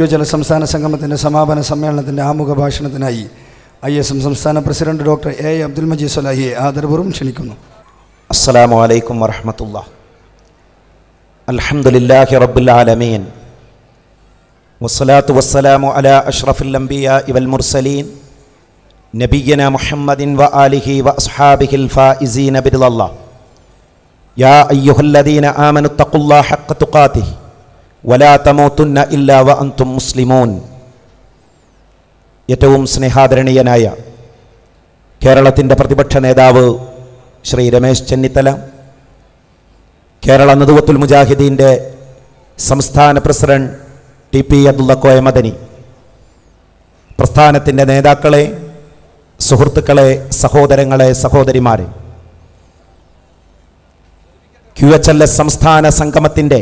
ക്യൂജല സംസ്ഥാന സംഗമത്തിന്റെ സമാപന സമ്മേളനത്തിന്റെ ആമുഖ ഭാഷണത്തിനായി ഐ എസ് എം സംസ്ഥാന president doctor A Abdul Majeed സലാഹിയെ ആദരപൂർവം ക്ഷണിക്കുന്നു. അസ്സാം വലൈക്കും വറഹമത്തുള്ള അലഹമുല്ലാഹി റബുലാലമീൻ വസ്സലാത്തു വസ്സലാമു അല അഷ്റഫുൽ അംബിയ ഇവൽ മുർസലീൻ. നബീന മുഹമ്മദിൻ വ അലിഹി വ അസ്ഹാബിഹിൽ ഫായിസീന ബിരുദല്ലാ യാ അയ്യുഹല്ലദീന ആമനുത്തഖുല്ലാ ഹഖ്ഖ തുഖാതിഹി. വലാ ഇല്ലാ വ മുസ്ലിമോൻ. ഏറ്റവും സ്നേഹാദരണീയനായ കേരളത്തിന്റെ പ്രതിപക്ഷ നേതാവ് ശ്രീ രമേശ് ചെന്നിത്തല കേരള നദുവത്തുൽ മുജാഹിദീന്റെ സംസ്ഥാന president T P Abdulla Koyamadani പ്രസ്ഥാനത്തിന്റെ നേതാക്കളെ സുഹൃത്തുക്കളെ സഹോദരങ്ങളെ സഹോദരിമാരെ. ക്യു എച്ച് എൽ എസ് സംസ്ഥാന സംഗമത്തിന്റെ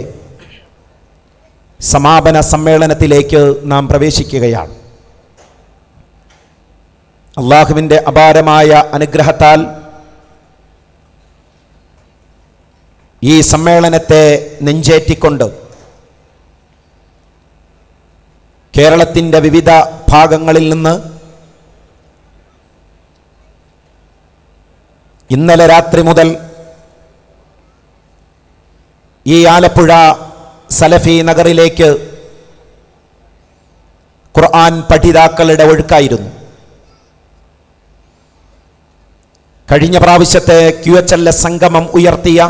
സമാപന സമ്മേളനത്തിലേക്ക് നാം പ്രവേശിക്കുകയാണ്. അള്ളാഹുവിന്റെ അപാരമായ അനുഗ്രഹത്താൽ ഈ സമ്മേളനത്തെ നെഞ്ചേറ്റിക്കൊണ്ട് കേരളത്തിന്റെ വിവിധ ഭാഗങ്ങളിൽ നിന്ന് ഇന്നലെ രാത്രി മുതൽ ഈ ആലപ്പുഴ സലഫി നഗറിലേക്ക് ഖുർആൻ പഠിതാക്കളുടെ ഒഴുക്കായിരുന്നു. കഴിഞ്ഞ പ്രാവശ്യത്തെ ക്യു എച്ച് എൽ എസ് സംഗമം ഉയർത്തിയ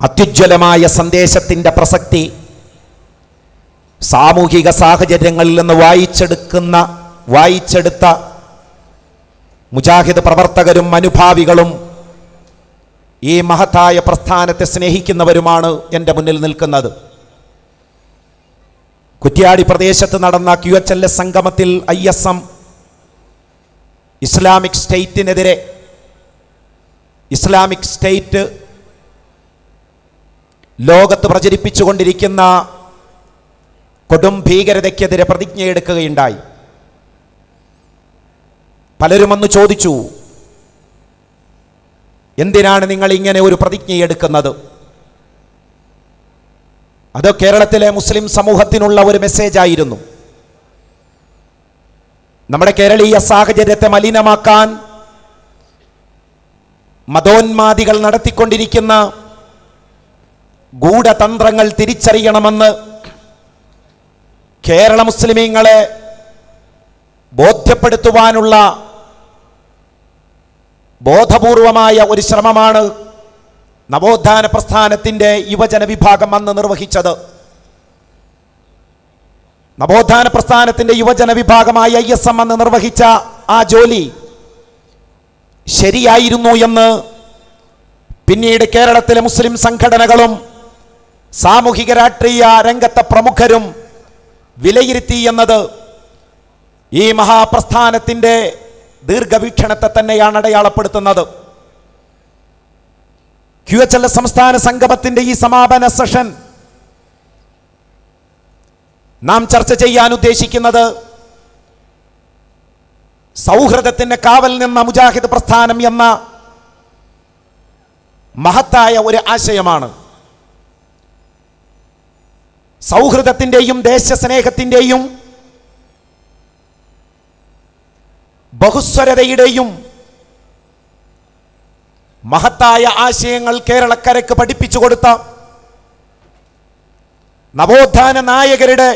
അത്യുജ്വലമായ സന്ദേശത്തിന്റെ പ്രസക്തി സാമൂഹിക സാഹചര്യങ്ങളിൽ നിന്ന് വായിച്ചെടുക്കുന്ന വായിച്ചെടുത്ത മുജാഹിദ് പ്രവർത്തകരും അനുഭാവികളും ഈ മഹത്തായ പ്രസ്ഥാനത്തെ സ്നേഹിക്കുന്നവരുമാണ് എന്റെ മുന്നിൽ നിൽക്കുന്നത്. കുറ്റ്യാടി പ്രദേശത്ത് നടന്ന ക്യു എച്ച് എൽ എസ് സംഗമത്തിൽ ഐ എസ് എം ഇസ്ലാമിക് സ്റ്റേറ്റിനെതിരെ ഇസ്ലാമിക് സ്റ്റേറ്റ് ലോകത്ത് പ്രചരിപ്പിച്ചുകൊണ്ടിരിക്കുന്ന കൊടും ഭീകരതയ്ക്കെതിരെ പ്രതിജ്ഞയെടുക്കുകയുണ്ടായി. പലരും അന്ന് ചോദിച്ചു എന്തിനാണ് നിങ്ങൾ ഇങ്ങനെ ഒരു പ്രതിജ്ഞയെടുക്കുന്നത് അത് കേരളത്തിലെ മുസ്ലിം സമൂഹത്തിനുള്ള ഒരു മെസ്സേജ് ആയിരുന്നു? നമ്മുടെ കേരളീയ സാഹചര്യത്തെ മലിനമാക്കാൻ മതോന്മാദികൾ നടത്തിക്കൊണ്ടിരിക്കുന്ന ഗൂഢതന്ത്രങ്ങൾ തിരിച്ചറിയണമെന്ന് കേരള മുസ്ലിമീങ്ങളെ ബോധ്യപ്പെടുത്തുവാനുള്ള ബോധപൂർവമായ ഒരു ശ്രമമാണ് നവോത്ഥാന പ്രസ്ഥാനത്തിന്റെ യുവജന വിഭാഗം അന്ന് നിർവഹിച്ചത്. നവോത്ഥാന പ്രസ്ഥാനത്തിന്റെ യുവജന വിഭാഗമായ ഐ എസ് എം അന്ന് നിർവഹിച്ച ആ ജോലി ശരിയായിരുന്നു എന്ന് പിന്നീട് കേരളത്തിലെ മുസ്ലിം സംഘടനകളും സാമൂഹിക രാഷ്ട്രീയ രംഗത്തെ പ്രമുഖരും വിലയിരുത്തി എന്നത് ഈ മഹാപ്രസ്ഥാനത്തിന്റെ ദീർഘവീക്ഷണത്തെ തന്നെയാണ് അടയാളപ്പെടുത്തുന്നത്. ക്യു എച്ച് എൽ സംസ്ഥാന സംഗമത്തിന്റെ ഈ സമാപന സെഷൻ നാം ചർച്ച ചെയ്യാൻ ഉദ്ദേശിക്കുന്നത് സൗഹൃദത്തിന്റെ കാവൽ നിന്ന മുജാഹിദ് പ്രസ്ഥാനം എന്ന മഹത്തായ ഒരു ആശയമാണ്. സൗഹൃദത്തിന്റെയും ദേശസ്നേഹത്തിന്റെയും ബഹുസ്വരതയുടെയും മഹത്തായ ആശയങ്ങൾ കേരളക്കരയ്ക്ക് പഠിപ്പിച്ചു കൊടുത്ത നവോത്ഥാന നായകരുടെ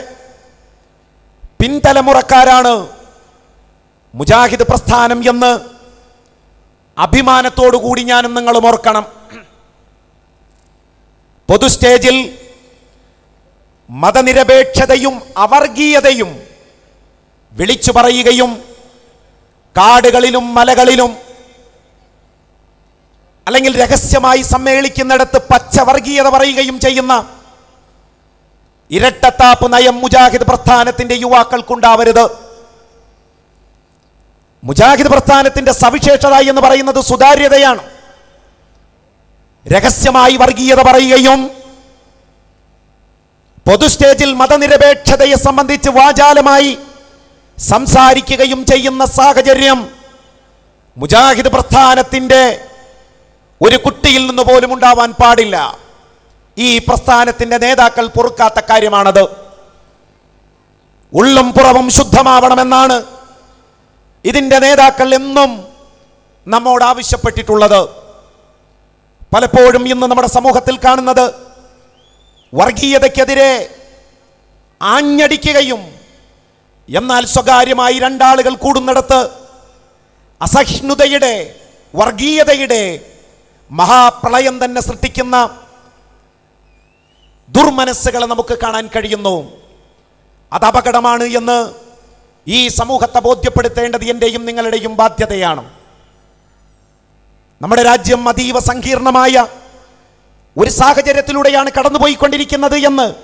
പിൻതലമുറക്കാരാണ് മുജാഹിദ് പ്രസ്ഥാനം എന്ന് അഭിമാനത്തോടുകൂടി ഞാനും നിങ്ങളും ഓർക്കണം. പൊതു സ്റ്റേജിൽ മതനിരപേക്ഷതയും അവർഗീയതയും വിളിച്ചു പറയുകയും കാടുകളിലും മലകളിലും അല്ലെങ്കിൽ രഹസ്യമായി സമ്മേളിക്കുന്നിടത്ത് പച്ചവർഗീയത പറയുകയും ചെയ്യുന്ന ഇരട്ടത്താപ്പ് നയം മുജാഹിദ് പ്രസ്ഥാനത്തിന്റെ യുവാക്കൾക്കുണ്ടാവരുത്. മുജാഹിദ് പ്രസ്ഥാനത്തിന്റെ സവിശേഷത എന്ന് പറയുന്നത് സുതാര്യതയാണ്. രഹസ്യമായി വർഗീയത പറയുകയും പൊതു സ്റ്റേജിൽ മതനിരപേക്ഷതയെ സംബന്ധിച്ച് വാചാലമായി സംസാരിക്കുകയും ചെയ്യുന്ന സാഹചര്യം മുജാഹിദ് പ്രസ്ഥാനത്തിന്റെ ഒരു കുട്ടിയിൽ നിന്ന് പോലും ഉണ്ടാവാൻ പാടില്ല. ഈ പ്രസ്ഥാനത്തിന്റെ നേതാക്കൾ പൊറുക്കാത്ത കാര്യമാണത്. ഉള്ളും പുറവും ശുദ്ധമാവണമെന്നാണ് ഇതിന്റെ നേതാക്കൾ എന്നും നമ്മോട് ആവശ്യപ്പെട്ടിട്ടുള്ളത്. പലപ്പോഴും ഇന്ന് നമ്മുടെ സമൂഹത്തിൽ കാണുന്നത് വർഗീയതയ്ക്കെതിരെ ആഞ്ഞടിക്കുകയും എന്നാൽ സ്വകാര്യമായി രണ്ടാളുകൾ കൂടുന്നിടത്ത് അസഹിഷ്ണുതയുടെ വർഗീയതയുടെ മഹാപ്രളയം തന്നെ സൃഷ്ടിക്കുന്ന ദുർമനസ്സുകളെ നമുക്ക് കാണാൻ കഴിയുന്നു. അത് അപകടമാണ് എന്ന് ഈ സമൂഹത്തെ ബോധ്യപ്പെടുത്തേണ്ടത് എന്റെയും നിങ്ങളുടെയും ബാധ്യതയാണ്. നമ്മുടെ രാജ്യം അതീവ സങ്കീർണമായ ഒരു സാഹചര്യത്തിലൂടെയാണ് കടന്നുപോയിക്കൊണ്ടിരിക്കുന്നത് എന്ന്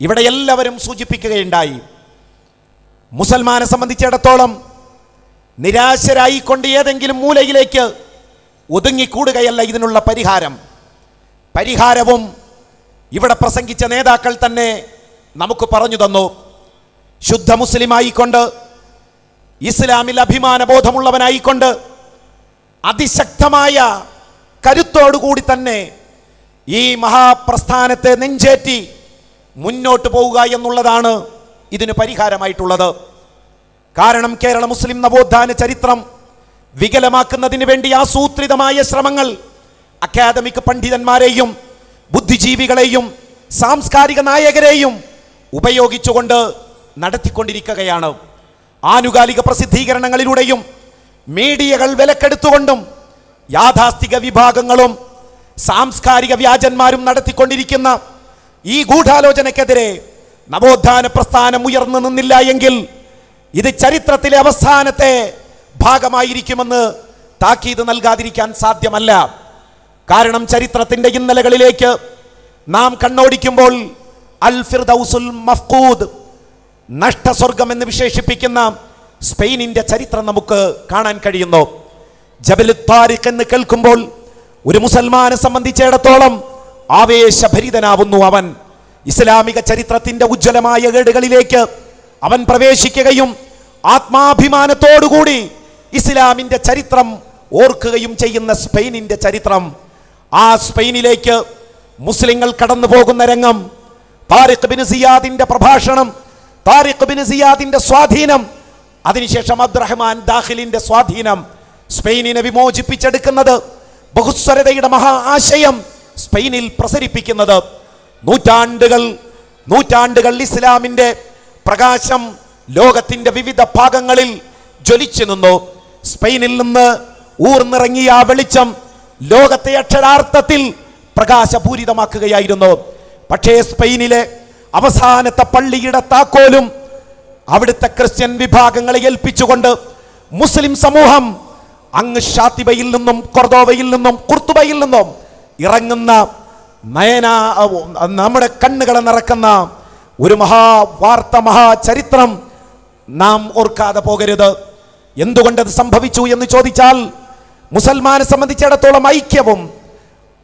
ഇവിടെ എല്ലാവരും സൂചിപ്പിക്കുകയുണ്ടായി. മുസൽമാനെ സംബന്ധിച്ചിടത്തോളം നിരാശരായിക്കൊണ്ട് ഏതെങ്കിലും മൂലയിലേക്ക് ഒതുങ്ങിക്കൂടുകയല്ല ഇതിനുള്ള പരിഹാരം. പരിഹാരവും ഇവിടെ പ്രസംഗിച്ച നേതാക്കൾ തന്നെ നമുക്ക് പറഞ്ഞു തന്നു. ശുദ്ധ മുസ്ലിമായിക്കൊണ്ട് ഇസ്ലാമിൽ അഭിമാനബോധമുള്ളവനായിക്കൊണ്ട് അതിശക്തമായ കരുത്തോടുകൂടി തന്നെ ഈ മഹാപ്രസ്ഥാനത്തെ നെഞ്ചേറ്റി മുന്നോട്ട് പോവുക എന്നുള്ളതാണ് ഇതിന് പരിഹാരമായിട്ടുള്ളത്. കാരണം കേരള മുസ്ലിം നവോത്ഥാന ചരിത്രം വികലമാക്കുന്നതിന് വേണ്ടി ആസൂത്രിതമായ ശ്രമങ്ങൾ അക്കാദമിക് പണ്ഡിതന്മാരെയും ബുദ്ധിജീവികളെയും സാംസ്കാരിക നായകരെയും ഉപയോഗിച്ചുകൊണ്ട് നടത്തിക്കൊണ്ടിരിക്കുകയാണ്. ആനുകാലിക പ്രസിദ്ധീകരണങ്ങളിലൂടെയും മീഡിയകൾ വിലക്കെടുത്തുകൊണ്ടും യാഥാസ്ഥിക വിഭാഗങ്ങളും സാംസ്കാരിക വ്യാജന്മാരും നടത്തിക്കൊണ്ടിരിക്കുന്ന ഈ ഗൂഢാലോചനയ്ക്കെതിരെ നവോത്ഥാന പ്രസ്ഥാനം ഉയർന്നു നിന്നില്ല എങ്കിൽ ഇത് ചരിത്രത്തിലെ അവസാനത്തെ ഭാഗമായിരിക്കുമെന്ന് താക്കീത് നൽകാതിരിക്കാൻ സാധ്യമല്ല. കാരണം ചരിത്രത്തിന്റെ ഇന്നലകളിലേക്ക് നാം കണ്ണോടിക്കുമ്പോൾ അൽ ഫിർദൗസുൽ മഫ്കൂദ് നഷ്ടസ്വർഗം എന്ന് വിശേഷിപ്പിക്കുന്ന സ്പെയിനിന്റെ ചരിത്രം നമുക്ക് കാണാൻ കഴിയുന്നു. ജബലു താരിഖ് എന്ന് കേൾക്കുമ്പോൾ ഒരു മുസൽമാനെ സംബന്ധിച്ചിടത്തോളം ആവേശഭരിതനാവുന്നു അവൻ. ഇസ്ലാമിക ചരിത്രത്തിന്റെ ഉജ്ജ്വലമായ ഏടുകളിലേക്ക് അവൻ പ്രവേശിക്കുകയും ആത്മാഭിമാനത്തോടുകൂടി ഇസ്ലാമിന്റെ ചരിത്രം ഓർക്കുകയും ചെയ്യുന്ന സ്പെയിനിന്റെ ചരിത്രം. ആ സ്പെയിനിലേക്ക് മുസ്ലിങ്ങൾ കടന്നു പോകുന്ന രംഗം താരിഖ് ബിൻ സിയാദിന്റെ പ്രഭാഷണം താരിഖ് ബിൻ സിയാദിന്റെ സ്വാധീനം അതിനുശേഷം അബ്ദുറഹ്മാൻ ദാഖിലിന്റെ സ്വാധീനം സ്പെയിനിനെ വിമോചിപ്പിച്ചെടുക്കുന്നത് ബഹുസ്വരതയുടെ മഹാ ആശയം സ്പെയിനിൽ പ്രസരിപ്പിക്കുന്നത്. നൂറ്റാണ്ടുകൾ നൂറ്റാണ്ടുകൾ ഇസ്ലാമിന്റെ പ്രകാശം ലോകത്തിന്റെ വിവിധ ഭാഗങ്ങളിൽ ജ്വലിച്ചു നിന്നു. സ്പെയിനിൽ നിന്ന് ഊർന്നിറങ്ങിയ ആ വെളിച്ചം ലോകത്തെ അക്ഷരാർത്ഥത്തിൽ പ്രകാശപൂരിതമാക്കുകയായിരുന്നു. പക്ഷേ സ്പെയിനിലെ അവസാനത്തെ പള്ളിയുടെ താക്കോലും അവിടുത്തെ ക്രിസ്ത്യൻ വിഭാഗങ്ങളെ ഏൽപ്പിച്ചുകൊണ്ട് മുസ്ലിം സമൂഹം അങ്ങ് ഷാത്തിബയിൽ നിന്നും കൊർദോവയിൽ നിന്നും കുർത്തുബയിൽ നിന്നും ഇറങ്ങുന്ന നയന നമ്മുടെ കണ്ണുകളെ നിറക്കുന്ന ഒരു മഹാവാർത്ത മഹാചരിത്രം നാം ഓർക്കാതെ പോകരുത്. എന്തുകൊണ്ടത് സംഭവിച്ചു എന്ന് ചോദിച്ചാൽ മുസൽമാനെ സംബന്ധിച്ചിടത്തോളം ഐക്യവും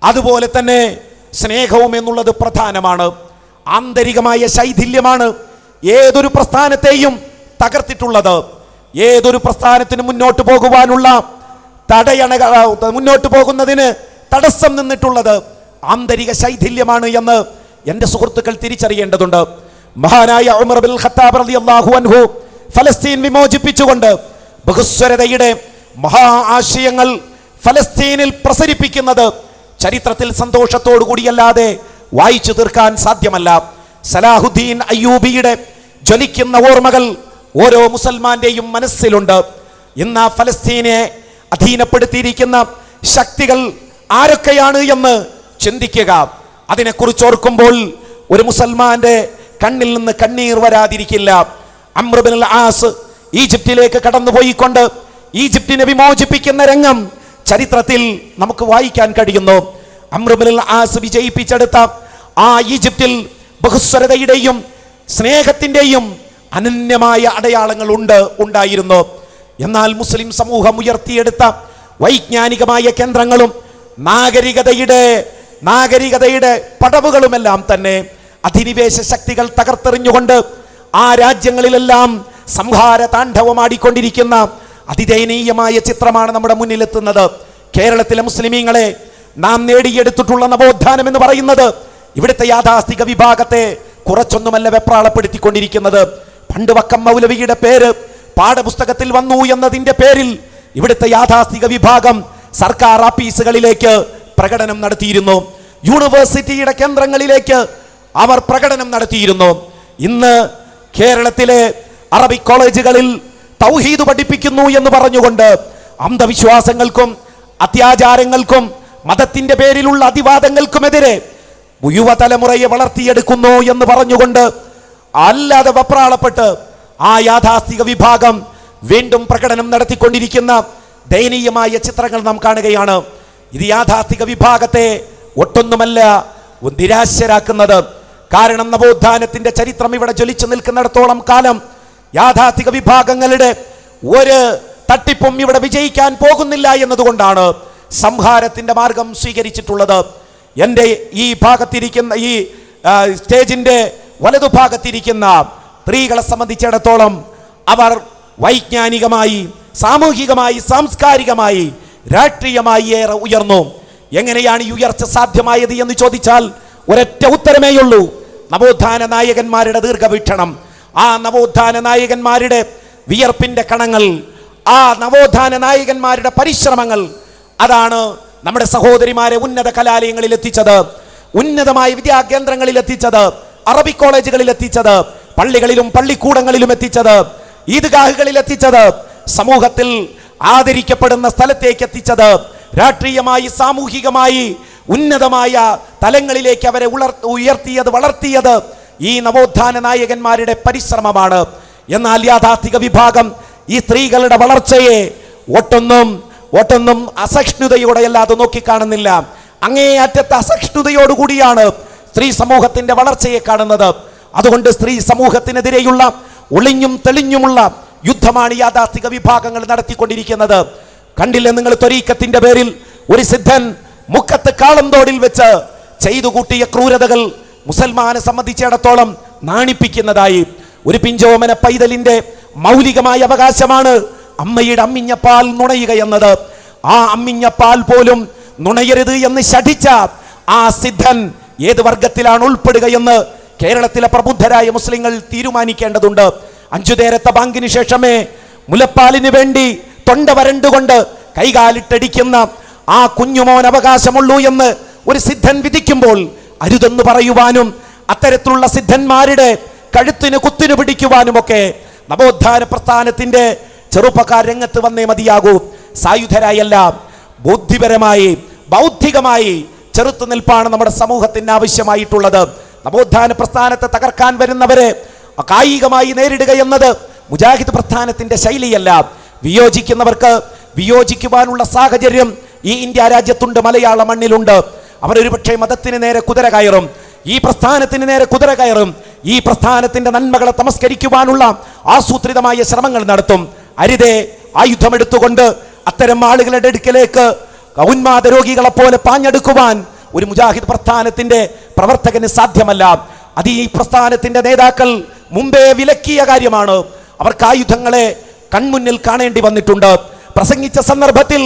അതുപോലെ തന്നെ സ്നേഹവും എന്നുള്ളത് പ്രധാനമാണ്. ആന്തരികമായ ശൈഥില്യമാണ് ഏതൊരു പ്രസ്ഥാനത്തെയും തകർത്തിട്ടുള്ളത്. ഏതൊരു പ്രസ്ഥാനത്തിന് മുന്നോട്ട് പോകുവാനുള്ള തടയണ മുന്നോട്ട് പോകുന്നതിന് തടസ്സം നിന്നിട്ടുള്ളത് ആന്തരിക ശൈഥില്യമാണ് എന്ന് എന്റെ സുഹൃത്തുക്കൾ തിരിച്ചറിയേണ്ടതുണ്ട്. മഹാനായ ഉമർ ബിൽ ഖത്താബ് റളിയല്ലാഹു അൻഹു ഫലസ്തീൻ വിമോചിപ്പിച്ചുകൊണ്ട് ബഹുസ്വരതയുടെ മഹാ ആശയങ്ങൾ ഫലസ്തീനിൽ പ്രസരിപ്പിക്കുന്നത് ചരിത്രത്തിൽ സന്തോഷത്തോടു കൂടിയല്ലാതെ വായിച്ചു തീർക്കാൻ സാധ്യമല്ല. സലാഹുദ്ദീൻ അയ്യൂബിയുടെ ജ്വലിക്കുന്ന ഓർമ്മകൾ ഓരോ മുസൽമാന്റെയും മനസ്സിലുണ്ട്. ഇന്ന് ഫലസ്തീനെ അധീനപ്പെടുത്തിയിരിക്കുന്ന ശക്തികൾ ആരൊക്കെയാണ് എന്ന് ചിന്തിക്കുക. അതിനെക്കുറിച്ച് ഓർക്കുമ്പോൾ ഒരു മുസൽമാന്റെ കണ്ണിൽ നിന്ന് കണ്ണീർ വരാതിരിക്കില്ല. അമ്രബിൻ ആസ് ഈജിപ്തിലേക്ക് കടന്നുപോയിക്കൊണ്ട് ഈജിപ്തിനെ വിമോചിപ്പിക്കുന്ന രംഗം ചരിത്രത്തിൽ നമുക്ക് വായിക്കാൻ കഴിയുന്നു. അമ്രബിൻ ആസ് വിജയിപ്പിച്ചെടുത്ത ആ ഈജിപ്തിൽ ബഹുസ്വരതയുടെയും സ്നേഹത്തിന്റെയും അനന്യമായ അടയാളങ്ങൾ ഉണ്ട് ഉണ്ടായിരുന്നു. എന്നാൽ മുസ്ലിം സമൂഹം ഉയർത്തിയെടുത്ത വൈജ്ഞാനികമായ കേന്ദ്രങ്ങളും നാഗരികതയുടെ നാഗരികതയുടെ പടവുകളുമെല്ലാം തന്നെ അധിനിവേശ ശക്തികൾ തകർത്തെറിഞ്ഞുകൊണ്ട് ആ രാജ്യങ്ങളിലെല്ലാം സംഹാര താണ്ഡവമാടിക്കൊണ്ടിരിക്കുന്ന അതിദയനീയമായ ചിത്രമാണ് നമ്മുടെ മുന്നിലെത്തുന്നത്. കേരളത്തിലെ മുസ്ലിമീങ്ങളെ നാം നേടിയെടുത്തിട്ടുള്ള നവോത്ഥാനം എന്ന് പറയുന്നത് ഇവിടുത്തെ യാഥാസ്ഥിക വിഭാഗത്തെ കുറച്ചൊന്നുമല്ല വെപ്രാളപ്പെടുത്തിക്കൊണ്ടിരിക്കുന്നത്. പണ്ട് വക്കം മൗലവിയുടെ പേര് പാഠപുസ്തകത്തിൽ വന്നു എന്നതിന്റെ പേരിൽ ഇവിടുത്തെ യാഥാസ്ഥിക വിഭാഗം സർക്കാർ ഓഫീസുകളിലേക്ക് പ്രകടനം നടത്തിയിരുന്നു. യൂണിവേഴ്സിറ്റിയുടെ കേന്ദ്രങ്ങളിലേക്ക് അവർ പ്രകടനം നടത്തിയിരുന്നു. ഇന്ന് കേരളത്തിലെ അറബിക് കോളേജുകളിൽ തൗഹീദ് പഠിപ്പിക്കുന്നു എന്ന് പറഞ്ഞുകൊണ്ട് അന്ധവിശ്വാസങ്ങൾക്കും അത്യാചാരങ്ങൾക്കും മതത്തിന്റെ പേരിലുള്ള അതിവാദങ്ങൾക്കുമെതിരെ യുവതലമുറയെ വളർത്തിയെടുക്കുന്നു എന്ന് പറഞ്ഞുകൊണ്ട് അല്ലാതെ വപ്രാളപ്പെട്ട് ആ യാഥാസ്ഥിക വിഭാഗം വീണ്ടും പ്രകടനം നടത്തിക്കൊണ്ടിരിക്കുന്ന ദയനീയമായ ചിത്രങ്ങൾ നാം കാണുകയാണ്. ഇത് യാഥാർത്ഥിക വിഭാഗത്തെ ഒട്ടൊന്നുമല്ല നിരാശരാക്കുന്നത്. കാരണം നവോത്ഥാനത്തിന്റെ ചരിത്രം ഇവിടെ ജ്വലിച്ചു നിൽക്കുന്നിടത്തോളം കാലം യാഥാർത്ഥിക വിഭാഗങ്ങളുടെ ഒരു തട്ടിപ്പും ഇവിടെ വിജയിക്കാൻ പോകുന്നില്ല എന്നതുകൊണ്ടാണ് സംഹാരത്തിന്റെ മാർഗം സ്വീകരിച്ചിട്ടുള്ളത്. എന്റെ ഈ ഭാഗത്തിരിക്കുന്ന ഈ സ്റ്റേജിന്റെ വലതുഭാഗത്തിരിക്കുന്ന സ്ത്രീകളെ സംബന്ധിച്ചിടത്തോളം അവർ വൈജ്ഞാനികമായി സാമൂഹികമായി സാംസ്കാരികമായി രാഷ്ട്രീയമായി ഏറെ ഉയർന്നു. എങ്ങനെയാണ് ഈ ഉയർച്ച സാധ്യമായത് എന്ന് ചോദിച്ചാൽ ഒരൊറ്റ ഉത്തരമേയുള്ളൂ. നവോത്ഥാന നായകന്മാരുടെ ദീർഘവീക്ഷണം. ആ നവോത്ഥാന നായകന്മാരുടെ വിയർപ്പിന്റെ കണങ്ങൾ ആ നവോത്ഥാന നായകന്മാരുടെ പരിശ്രമങ്ങൾ അതാണ് നമ്മുടെ സഹോദരിമാരെ ഉന്നത കലാലയങ്ങളിൽ എത്തിച്ചത് ഉന്നതമായ വിദ്യാകേന്ദ്രങ്ങളിൽ എത്തിച്ചത് അറബിക് കോളേജുകളിൽ എത്തിച്ചത് പള്ളികളിലും പള്ളിക്കൂടങ്ങളിലും എത്തിച്ചത് ഈദ്ഗാഹുകളിൽ എത്തിച്ചത് സമൂഹത്തിൽ ആദരിക്കപ്പെടുന്ന സ്ഥലത്തേക്ക് എത്തിച്ചത്. രാഷ്ട്രീയമായി സാമൂഹികമായി ഉന്നതമായ തലങ്ങളിലേക്ക് അവരെ ഉളർ ഉയർത്തിയത് വളർത്തിയത് ഈ നവോത്ഥാന നായകന്മാരുടെ പരിശ്രമമാണ്. എന്നാൽ യാഥാർത്ഥിക വിഭാഗം ഈ സ്ത്രീകളുടെ വളർച്ചയെ ഒട്ടൊന്നും ഒട്ടൊന്നും അസഹിഷ്ണുതയോടെ അല്ലാതെ നോക്കിക്കാണുന്നില്ല. അങ്ങേയറ്റത്തെ അസഹിഷ്ണുതയോടുകൂടിയാണ് സ്ത്രീ സമൂഹത്തിന്റെ വളർച്ചയെ കാണുന്നത്. അതുകൊണ്ട് സ്ത്രീ സമൂഹത്തിനെതിരെയുള്ള ഒളിഞ്ഞും തെളിഞ്ഞുമുള്ള യുദ്ധമാണ് യാഥാസ്ഥിക വിഭാഗങ്ങൾ നടത്തിക്കൊണ്ടിരിക്കുന്നത്. കണ്ടില്ലേ നിങ്ങൾ ത്വരീക്കത്തിന്റെ പേരിൽ ഒരു സിദ്ധൻ മുക്കത്ത് തോടിൽ വെച്ച് ചെയ്തു കൂട്ടിയ ക്രൂരതകൾ മുസൽമാനെ സംബന്ധിച്ചിടത്തോളം നാണിപ്പിക്കുന്നതായി. ഒരു പിഞ്ചോമന പൈതലിന്റെ മൗലികമായ അവകാശമാണ് അമ്മയുടെ അമ്മിഞ്ഞപ്പാൽ നുണയുക എന്നത്. ആ അമ്മിഞ്ഞപ്പാൽ പോലും നുണയരുത് എന്ന് ശഠിച്ച ആ സിദ്ധൻ ഏത് വർഗത്തിലാണ് ഉൾപ്പെടുകയെന്ന് കേരളത്തിലെ പ്രബുദ്ധരായ മുസ്ലിങ്ങൾ തീരുമാനിക്കേണ്ടതുണ്ട്. അഞ്ചു നേരത്തെ ബാങ്കിന് ശേഷമേ മുലപ്പാലിന് വേണ്ടി തൊണ്ട വരണ്ടുകൊണ്ട് കൈകാലിട്ടടിക്കുന്ന ആ കുഞ്ഞുമോൻ അവകാശമുള്ളൂ എന്ന് ഒരു സിദ്ധൻ വിധിക്കുമ്പോൾ അരുതെന്ന് പറയുവാനും അത്തരത്തിലുള്ള സിദ്ധന്മാരുടെ കഴുത്തിന് കുത്തിനു പിടിക്കുവാനുമൊക്കെ നവോത്ഥാന പ്രസ്ഥാനത്തിന്റെ ചെറുപ്പക്കാർ രംഗത്ത് വന്നേ മതിയാകൂ. സായുധരായല്ല ബുദ്ധിപരമായി ബൗദ്ധികമായി ചെറുത്തുനിൽപ്പാണ് നമ്മുടെ സമൂഹത്തിന് ആവശ്യമായിട്ടുള്ളത്. നവോത്ഥാന പ്രസ്ഥാനത്തെ തകർക്കാൻ വരുന്നവരെ കായികമായി നേരിടുക എന്നത് മുജാഹിദ് പ്രസ്ഥാനത്തിന്റെ ശൈലിയല്ല. വിയോജിക്കുന്നവർക്ക് വിയോജിക്കുവാനുള്ള സാഹചര്യം ഈ ഇന്ത്യ രാജ്യത്തുണ്ട് മലയാള മണ്ണിലുണ്ട്. അവരൊരു പക്ഷേ മതത്തിന് നേരെ കുതിര കയറും ഈ പ്രസ്ഥാനത്തിന് നേരെ കുതിര കയറും ഈ പ്രസ്ഥാനത്തിന്റെ നന്മകളെ തമസ്കരിക്കുവാനുള്ള ആസൂത്രിതമായ ശ്രമങ്ങൾ നടത്തും. അരിതേ ആയുധമെടുത്തുകൊണ്ട് അത്തരം ആളുകളുടെ അടുക്കലേക്ക് ഉന്മാദ രോഗികളെ പോലെ പാഞ്ഞെടുക്കുവാൻ ഒരു മുജാഹിദ് പ്രസ്ഥാനത്തിന്റെ പ്രവർത്തകന് സാധ്യമല്ല. അത് ഈ പ്രസ്ഥാനത്തിന്റെ നേതാക്കൾ മുമ്പേ വിലക്കിയ കാര്യമാണ്. അവർക്ക് ആയുധങ്ങളെ കൺമുന്നിൽ കാണേണ്ടി വന്നിട്ടുണ്ട്. പ്രസംഗിച്ച സന്ദർഭത്തിൽ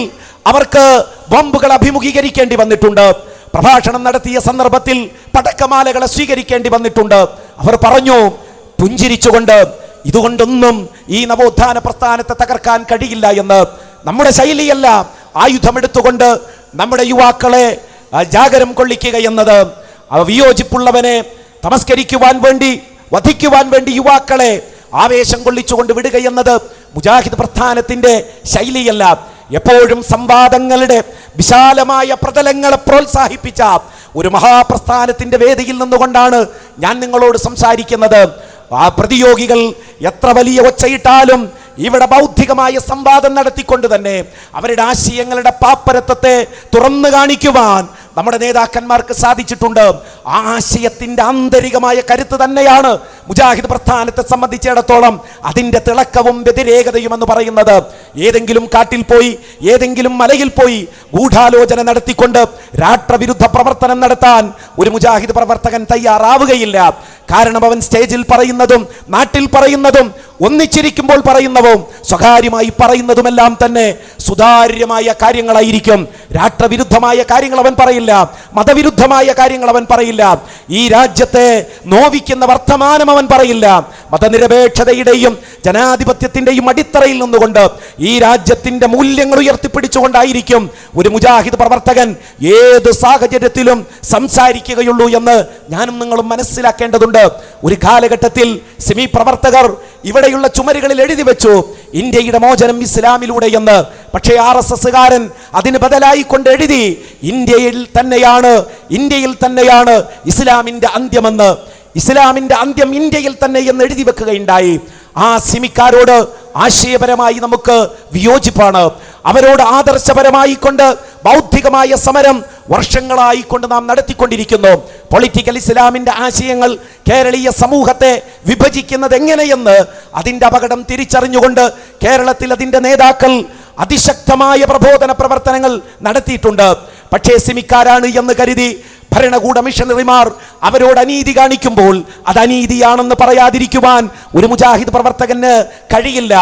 അവർക്ക് ബോംബുകൾ അഭിമുഖീകരിക്കേണ്ടി വന്നിട്ടുണ്ട്. പ്രഭാഷണം നടത്തിയ സന്ദർഭത്തിൽ പടക്കമാലകളെ സ്വീകരിക്കേണ്ടി വന്നിട്ടുണ്ട്. അവർ പറഞ്ഞു പുഞ്ചിരിച്ചുകൊണ്ട് ഇതുകൊണ്ടൊന്നും ഈ നവോത്ഥാന പ്രസ്ഥാനത്തെ തകർക്കാൻ കഴിയില്ല എന്ന്. നമ്മുടെ ശൈലിയല്ല ആയുധമെടുത്തുകൊണ്ട് നമ്മുടെ യുവാക്കളെ ജാഗരം കൊള്ളിക്കുക എന്നത്. വിയോജിപ്പുള്ളവനെ തമസ്കരിക്കുവാൻ വേണ്ടി വധിക്കുവാൻ വേണ്ടി യുവാക്കളെ ആവേശം കൊള്ളിച്ചുകൊണ്ട് വിടുക എന്നത് മുജാഹിദ് പ്രസ്ഥാനത്തിന്റെ ശൈലിയല്ല. എപ്പോഴും സംവാദങ്ങളുടെ വിശാലമായ പ്രതലങ്ങളെ പ്രോത്സാഹിപ്പിച്ച ഒരു മഹാപ്രസ്ഥാനത്തിന്റെ വേദിയിൽ നിന്നുകൊണ്ടാണ് ഞാൻ നിങ്ങളോട് സംസാരിക്കുന്നത്. ആ പ്രതിയോഗികൾ എത്ര വലിയ ഒച്ചയിട്ടാലും ഇവിടെ ബൗദ്ധികമായ സംവാദം നടത്തിക്കൊണ്ട് തന്നെ അവരുടെ ആശയങ്ങളുടെ പാപ്പരത്വത്തെ തുറന്നു കാണിക്കുവാൻ നമ്മുടെ നേതാക്കന്മാർക്ക് സാധിച്ചിട്ടുണ്ട്. ആശയത്തിന്റെ ആന്തരികമായ കരുത്ത് തന്നെയാണ് മുജാഹിദ് പ്രസ്ഥാനത്തെ സംബന്ധിച്ചിടത്തോളം അതിന്റെ തിളക്കവും വ്യതിരേകതയും എന്ന് പറയുന്നത്. ഏതെങ്കിലും കാട്ടിൽ പോയി ഏതെങ്കിലും മലയിൽ പോയി ഗൂഢാലോചന നടത്തിക്കൊണ്ട് രാഷ്ട്രവിരുദ്ധ പ്രവർത്തനം നടത്താൻ ഒരു മുജാഹിദ് പ്രവർത്തകൻ തയ്യാറാവുകയില്ല. കാരണം അവൻ സ്റ്റേജിൽ പറയുന്നതും നാട്ടിൽ പറയുന്നതും ഒന്നിച്ചിരിക്കുമ്പോൾ പറയുന്നതും സ്വകാര്യമായി പറയുന്നതുമെല്ലാം തന്നെ സുതാര്യമായ കാര്യങ്ങളായിരിക്കും. രാഷ്ട്രവിരുദ്ധമായ കാര്യങ്ങൾ അവൻ പറയില്ല. മതവിരുദ്ധമായ കാര്യങ്ങൾ അവൻ പറയില്ല. ഈ രാജ്യത്തെ നോവിക്കുന്ന വർത്തമാനം അവൻ പറയില്ല. മതനിരപേക്ഷതയുടെയും ജനാധിപത്യത്തിന്റെയും അടിത്തറയിൽ നിന്നുകൊണ്ട് ഈ രാജ്യത്തിന്റെ മൂല്യങ്ങൾ ഉയർത്തിപ്പിടിച്ചുകൊണ്ടായിരിക്കും ഒരു മുജാഹിദ് പ്രവർത്തകൻ ഏത് സാഹചര്യത്തിലും സംസാരിക്കുകയുള്ളൂ എന്ന് ഞാനും നിങ്ങളും മനസ്സിലാക്കേണ്ടതുണ്ട്. ഒരു കാലഘട്ടത്തിൽ സെമി പ്രവർത്തകർ ഇവിടെയുള്ള ചുമരുകളിൽ എഴുതി വെച്ചു. ഇന്ത്യയുടെ മോചനം ഇസ്ലാമിലൂടെ എന്ന്. പക്ഷേ ആർ എസ് എസ്സുകാരൻ അതിന് ബദലായി കൊണ്ട് എഴുതി ഇന്ത്യയിൽ തന്നെയാണ് ഇന്ത്യയിൽ തന്നെയാണ് ഇസ്ലാമിന്റെ അന്ത്യമെന്ന്. ഇസ്ലാമിന്റെ അന്ത്യം ഇന്ത്യയിൽ തന്നെ എന്ന് എഴുതി വെക്കുകയുണ്ടായി. ആ സിമിക്കാരോട് ആശയപരമായി നമുക്ക് വിയോജിപ്പാണ്. അവരോട് ആദർശപരമായി കൊണ്ട് ബൗദ്ധികമായ സമരം വർഷങ്ങളായി കൊണ്ട് നാം നടത്തിക്കൊണ്ടിരിക്കുന്നു. പൊളിറ്റിക്കൽ ഇസ്ലാമിന്റെ ആശയങ്ങൾ കേരളീയ സമൂഹത്തെ വിഭജിക്കുന്നത് എങ്ങനെയെന്ന് അതിന്റെ അപകടം തിരിച്ചറിഞ്ഞുകൊണ്ട് കേരളത്തിൽ അതിന്റെ നേതാക്കൾ അതിശക്തമായ പ്രബോധന പ്രവർത്തനങ്ങൾ നടത്തിയിട്ടുണ്ട്. പക്ഷേ സിമിക്കാരാണ് എന്ന് കരുതി ഭരണകൂട മിഷണറിമാർ അവരോട് അനീതി കാണിക്കുമ്പോൾ അത് അനീതിയാണെന്ന് പറയാതിരിക്കുവാൻ ഒരു മുജാഹിദ് പ്രവർത്തകന് കഴിയില്ല.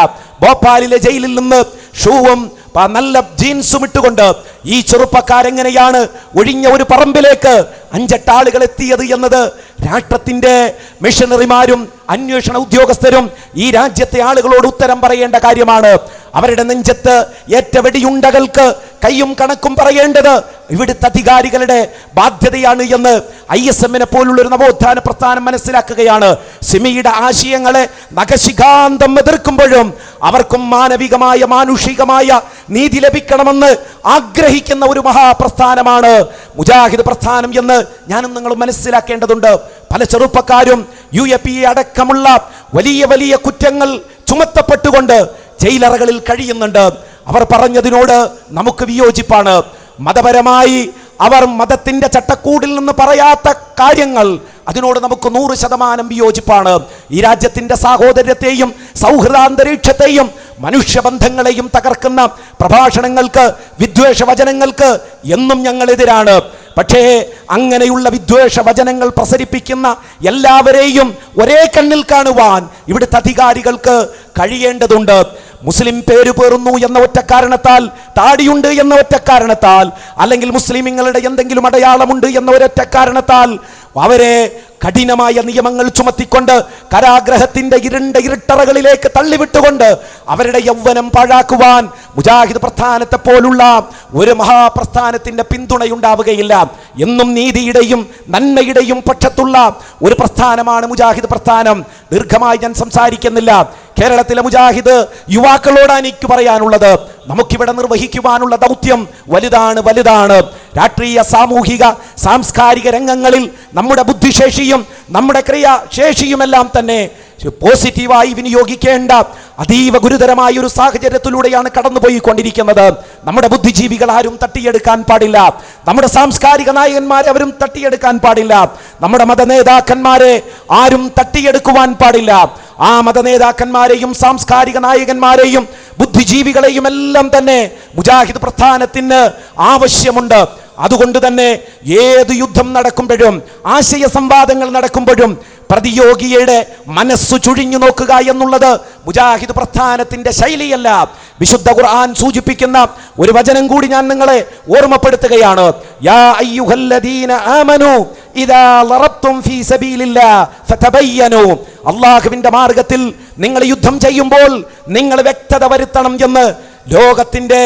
ഭോപ്പാലിലെ ജയിലിൽ നിന്ന് ഷൂവും നല്ല ജീൻസും ഇട്ടുകൊണ്ട് ഈ ചെറുപ്പക്കാരെങ്ങനെയാണ് ഒഴിഞ്ഞ ഒരു പറമ്പിലേക്ക് അഞ്ചെട്ടാളുകൾ എത്തിയത് എന്നത് രാഷ്ട്രത്തിന്റെ മിഷണറിമാരും അന്വേഷണ ഉദ്യോഗസ്ഥരും ഈ രാജ്യത്തെ ആളുകളോട് ഉത്തരം പറയേണ്ട കാര്യമാണ്. അവരുടെ നെഞ്ചത്ത് ഏറ്റ വെടിയുണ്ടകൾക്ക് കയ്യും കണക്കും പറയേണ്ടത് ഇവിടുത്തെ അധികാരികളുടെ ബാധ്യതയാണ് എന്ന് ഐ എസ് എമ്മിനെ പോലുള്ള ഒരു നവോത്ഥാന പ്രസ്ഥാനം മനസ്സിലാക്കുകയാണ്. സിമിയുടെ ആശയങ്ങളെ നഖശിഖാന്തം എതിർക്കുമ്പോഴും അവർക്കും മാനവികമായ മാനുഷികമായ നീതി ലഭിക്കണമെന്ന് ആഗ്രഹിക്കുന്ന ഒരു മഹാപ്രസ്ഥാനമാണ് മുജാഹിദ് പ്രസ്ഥാനം എന്ന് ഞാനും നിങ്ങൾ മനസ്സിലാക്കേണ്ടതുണ്ട്. പല ചെറുപ്പക്കാരും യു എ പി അടക്കമുള്ള വലിയ വലിയ കുറ്റങ്ങൾ ചുമത്തപ്പെട്ടുകൊണ്ട് ജയിലറകളിൽ കഴിയുന്നുണ്ട്. അവർ പറഞ്ഞതിനോട് നമുക്ക് വിയോജിപ്പാണ്. മതപരമായി അവർ മതത്തിന്റെ ചട്ടക്കൂടിൽ നിന്ന് പറയാത്ത കാര്യങ്ങൾ അതിനോട് നമുക്ക് നൂറ് ശതമാനം വിയോജിപ്പാണ്. ഈ രാജ്യത്തിന്റെ സാഹോദര്യത്തെയും സൗഹൃദാന്തരീക്ഷത്തെയും മനുഷ്യബന്ധങ്ങളെയും തകർക്കുന്ന പ്രഭാഷണങ്ങൾക്ക് വിദ്വേഷ വചനങ്ങൾക്ക് എന്നും ഞങ്ങൾ എതിരാണ്. പക്ഷേ അങ്ങനെയുള്ള വിദ്വേഷ വചനങ്ങൾ പ്രസരിപ്പിക്കുന്ന എല്ലാവരെയും ഒരേ കണ്ണിൽ കാണുവാൻ ഇവിടുത്തെ അധികാരികൾക്ക് കഴിയേണ്ടതുണ്ട്. മുസ്ലിം പേര് പേറുന്നു എന്ന ഒറ്റ കാരണത്താൽ താടിയുണ്ട് എന്ന ഒറ്റ കാരണത്താൽ അല്ലെങ്കിൽ മുസ്ലിമിങ്ങളുടെ എന്തെങ്കിലും അടയാളമുണ്ട് എന്ന ഒരൊറ്റ കാരണത്താൽ അവരെ കഠിനമായ നിയമങ്ങൾ ചുമത്തിക്കൊണ്ട് കരാഗ്രഹത്തിന്റെ ഇരുണ്ട ഇരുട്ടറകളിലേക്ക് തള്ളിവിട്ടുകൊണ്ട് അവരുടെ യൗവനം പാഴാക്കുവാൻ മുജാഹിദ് പ്രസ്ഥാനത്തെ പോലുള്ള ഒരു മഹാപ്രസ്ഥാനത്തിന്റെ പിന്തുണയുണ്ടാവുകയില്ല. എന്നും നീതിയുടെയും നന്മയുടെയും പക്ഷത്തുള്ള ഒരു പ്രസ്ഥാനമാണ് മുജാഹിദ് പ്രസ്ഥാനം. ദീർഘമായി ഞാൻ സംസാരിക്കുന്നില്ല. കേരളത്തിലെ മുജാഹിദ് യുവാക്കളോടാണ് എനിക്ക് പറയാനുള്ളത് നമുക്കിവിടെ നിർവഹിക്കുവാനുള്ള ദൗത്യം വലുതാണ് വലുതാണ്. രാഷ്ട്രീയ സാമൂഹിക സാംസ്കാരിക രംഗങ്ങളിൽ നമ്മുടെ ബുദ്ധിശേഷിയും നമ്മുടെ ക്രിയാശേഷിയുമെല്ലാം തന്നെ പോസിറ്റീവായി വിനിയോഗിക്കേണ്ട അതീവ ഗുരുതരമായ ഒരു സാഹചര്യത്തിലൂടെയാണ് കടന്നുപോയിക്കൊണ്ടിരിക്കുന്നത്. നമ്മുടെ ബുദ്ധിജീവികൾ ആരും തട്ടിയെടുക്കാൻ പാടില്ല. നമ്മുടെ സാംസ്കാരിക നായകന്മാരെ അവരും തട്ടിയെടുക്കാൻ പാടില്ല. നമ്മുടെ മത നേതാക്കന്മാരെ ആരും തട്ടിയെടുക്കുവാൻ പാടില്ല. ആ മത നേതാക്കന്മാരെയും സാംസ്കാരിക നായകന്മാരെയും ബുദ്ധിജീവികളെയും എല്ലാം തന്നെ മുജാഹിദ് പ്രസ്ഥാനത്തിന് ആവശ്യമുണ്ട്. അതുകൊണ്ട് തന്നെ ഏത് യുദ്ധം നടക്കുമ്പോഴും ആശയ സംവാദങ്ങൾ നടക്കുമ്പോഴും പ്രതിയോഗിയുടെ മനസ്സു ചുഴിഞ്ഞു നോക്കുക എന്നുള്ളത് മുജാഹിദ് പ്രസ്ഥാനത്തിന്റെ ശൈലിയല്ല. വിശുദ്ധ ഖുർആൻ സൂചിപ്പിക്കുന്ന ഒരു വചനം കൂടി ഞാൻ നിങ്ങളെ ഓർമ്മപ്പെടുത്തുകയാണ്. യാ അയ്യുഹല്ലദീന ഇദാ ഫീ അള്ളാഹുവിന്റെ മാർഗത്തിൽ നിങ്ങൾ യുദ്ധം ചെയ്യുമ്പോൾ നിങ്ങൾ വ്യക്തത വരുത്തണം എന്ന് ലോകത്തിന്റെ